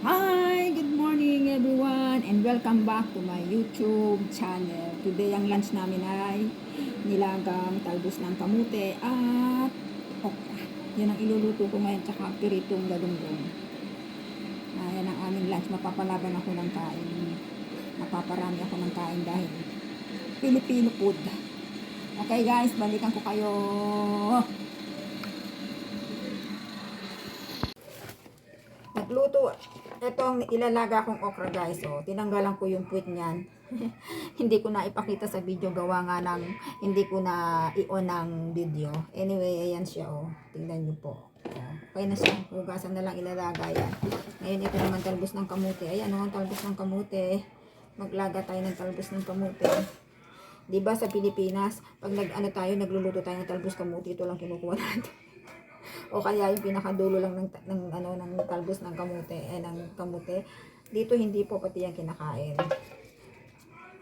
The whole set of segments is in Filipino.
Hi! Good morning everyone and welcome back to my YouTube channel. Today ang lunch namin ay nilagang talbos ng kamute at okra. Yan ang iluluto ko ngayon tsaka piritong galunggong. Ayan ang aming lunch. Mapapalaban ako ng kain. Mapaparami ako ng kain dahil Filipino food. Okay guys, balikan ko kayo. Nagluto. Ito ilalaga kong okra guys. Oh, tinanggalan ko yung puwit niyan. hindi ko na ipakita sa video gawa nga ng hindi ko na i-on ng video. Anyway, ayan siya oh. Tingnan niyo po. Oh, okay na siya. Hugasan na lang ilalaga yan. Ngayon ito naman talbos ng kamote. Ayan oh, talbos ng kamote. Maglaga tayo ng talbos ng kamote. 'Di ba sa Pilipinas, pag nag ano tayo, nagluluto tayo ng talbos kamote, ito lang kinukuha natin. o kaya yung pinakadulo lang ng, ng ano ng talbos ng kamote eh ng kamote dito hindi po pati yan kinakain.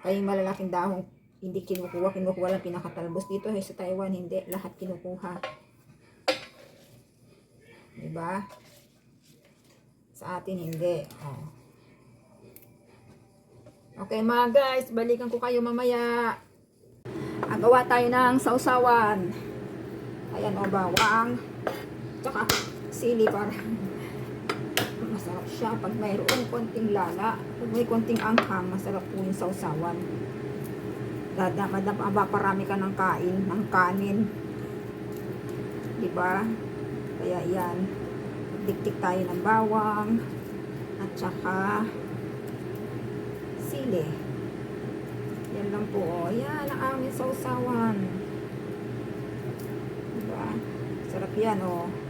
Kaya yung malalaking dahon hindi kinukuha kinukuha lang pinakatalbos. Dito eh, sa Taiwan hindi. Lahat kinukuha. Di ba sa atin hindi. Oh. okay mga guys balikan ko kayo mamaya. Agawa tayo ng sausawan. Ayan o bawang tsaka sili para masarap siya. Pag mayroong konting lala pag may konting anghang masarap po yung sausawan. Dada madama parami ka ng kain ng kanin. Di ba kaya yan diktik tayo ng bawang at saka sili. Yan lang po oh. yan ang aming sausawan. Di ba sarap yan oh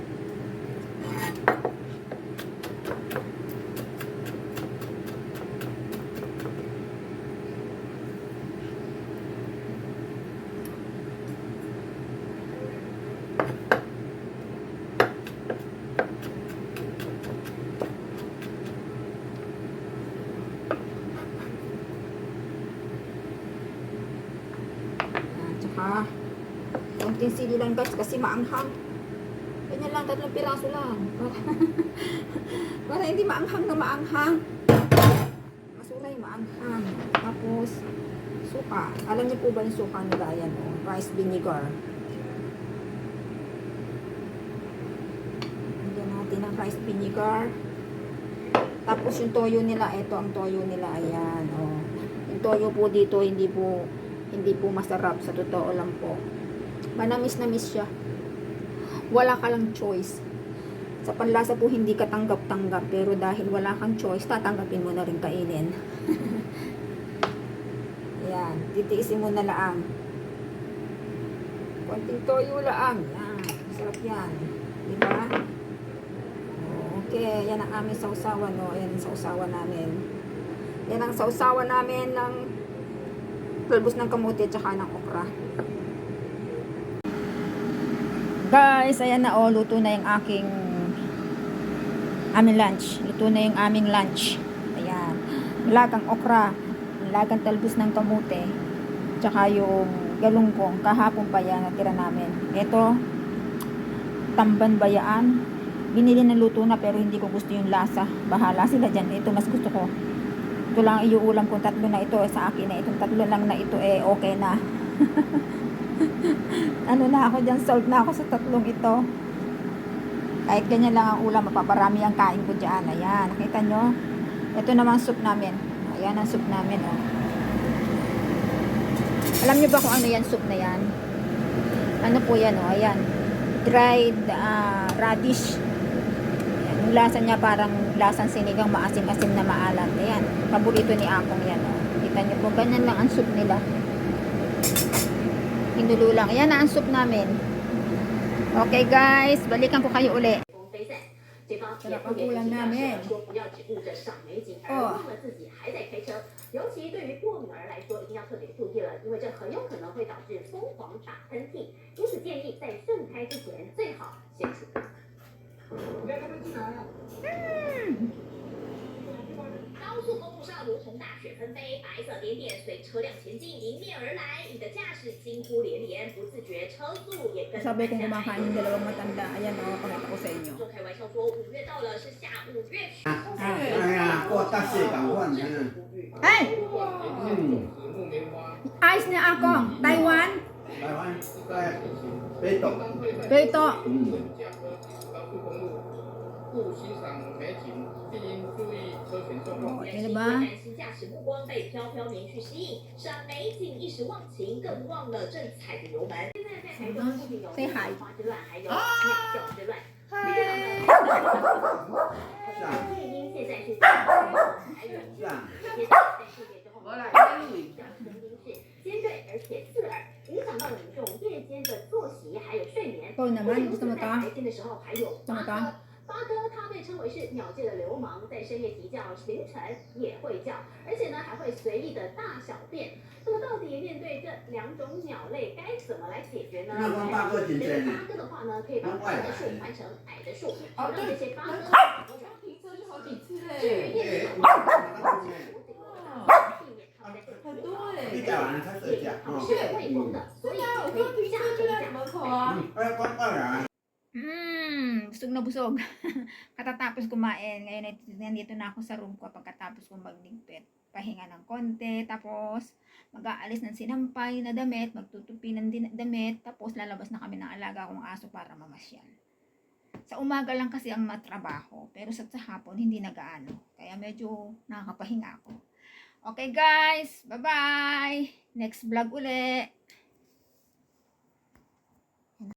Saka, konting sili lang guys kasi maanghang. Ganyan lang, tatlong piraso lang. Para, para hindi maanghang na maanghang. Masulay maanghang. Tapos, suka. Alam niyo po ba yung suka nila? Ayan, oh, rice vinegar. Lagyan natin ng rice vinegar. Tapos yung toyo nila, ito ang toyo nila. Ayan, oh. Yung toyo po dito, hindi po hindi po masarap sa totoo lang po. Manamis na miss siya. Wala ka lang choice. Sa panlasa po hindi ka tanggap-tanggap pero dahil wala kang choice, tatanggapin mo na rin kainin. Yan, titiisin mo na laang. Konting toyo laang. Yan, sarap yan. Di ba? Okay, yan ang aming sausawan. No? Yan ang sausawan namin. Yan ang sausawan namin ng talbos ng kamuti at saka ng okra. Guys, ayan na oh, luto na yung aking aming lunch. Luto na yung aming lunch. Ayan. Lagang okra, lagang talbos ng kamote, tsaka yung galunggong. Kahapon pa yan natira namin. Ito, tamban bayaan. Binili na luto na pero hindi ko gusto yung lasa. Bahala sila dyan. Ito mas gusto ko. Ito lang iuulam kong tatlo na ito. Eh, sa akin na itong tatlo lang na ito eh okay na. ano na ako dyan, sold na ako sa tatlong ito. Kahit ganyan lang ang ulam, mapaparami ang kain ko dyan. Ayan, nakita nyo? Ito naman soup namin. Ayan ang soup namin, oh. Alam nyo ba kung ano yan, soup na yan? Ano po yan, oh, ayan. Dried ah, radish. Lasa niya parang lasang sinigang, maasim-asim na maalat. Ayan, paborito ni Akong yan. Oh. Kita niyo po, ganyan lang ang soup nila. Hinulo lang. Ayan na ang soup namin. Okay guys, balikan ko kayo uli. Sarap ang ulam namin. Oh. Oh. 忘了自己还在开车。尤其对于过敏儿来说，一定要特别注意了，因为这很有可能会导致疯狂打喷嚏。因此建议在盛开之前，最好先吃。高速公路上如同大雪纷飞，白色点点随车辆前进迎面而来，你的驾驶惊呼连连，不自觉车速也跟 Sabi 慢 kong 下来。 kumakain yung dalawang matanda. Ayan, oh, pakita ko sa inyo. 就开玩笑说，五月到了，是下五月雪。 Ah, 个得四嚿云嘅， Ay! 嗯， Ayos na ako. Taiwan. 台湾都系俾毒， Dito. 嗯， 不欣赏美景，应注意车前状况。Oh, 年 di 轻 ba? 人担心驾驶目光被飘飘棉絮吸引，赏美景一时忘情，更忘了正踩着油门。现在在台中不仅有乱，还有鸟叫之乱。是啊，夜莺现在是最还有是啊，接在世界之后，我来跟录一下。声音是尖锐而且刺耳，影响到了民众夜间的作息还有睡眠。不.仅如在?白天的时候还有八他被称为是鸟界的流氓，在深夜啼叫，凌晨也会叫，而且呢还会随意的大小便。那么到底面对这两种鸟类该怎么来解决呢？那光八哥挺这真的，八哥的话呢，可以把高的树换成矮的树，好让这些八哥停车就好几次至于嘞，夜间哎，避免它们在这里很多一哎。讲完才睡觉，它是会疯的，na busog. Katatapos kumain. Ngayon ay nandito na ako sa room ko pagkatapos kong magligpit. Pahinga ng konti, tapos mag-aalis ng sinampay na damit, magtutupi ng damit, tapos lalabas na kami ng alaga kong aso para mamasyal. Sa umaga lang kasi ang matrabaho, pero sa, sa hapon hindi nagaano. Kaya medyo nakakapahinga ako. Okay guys, bye-bye! Next vlog uli!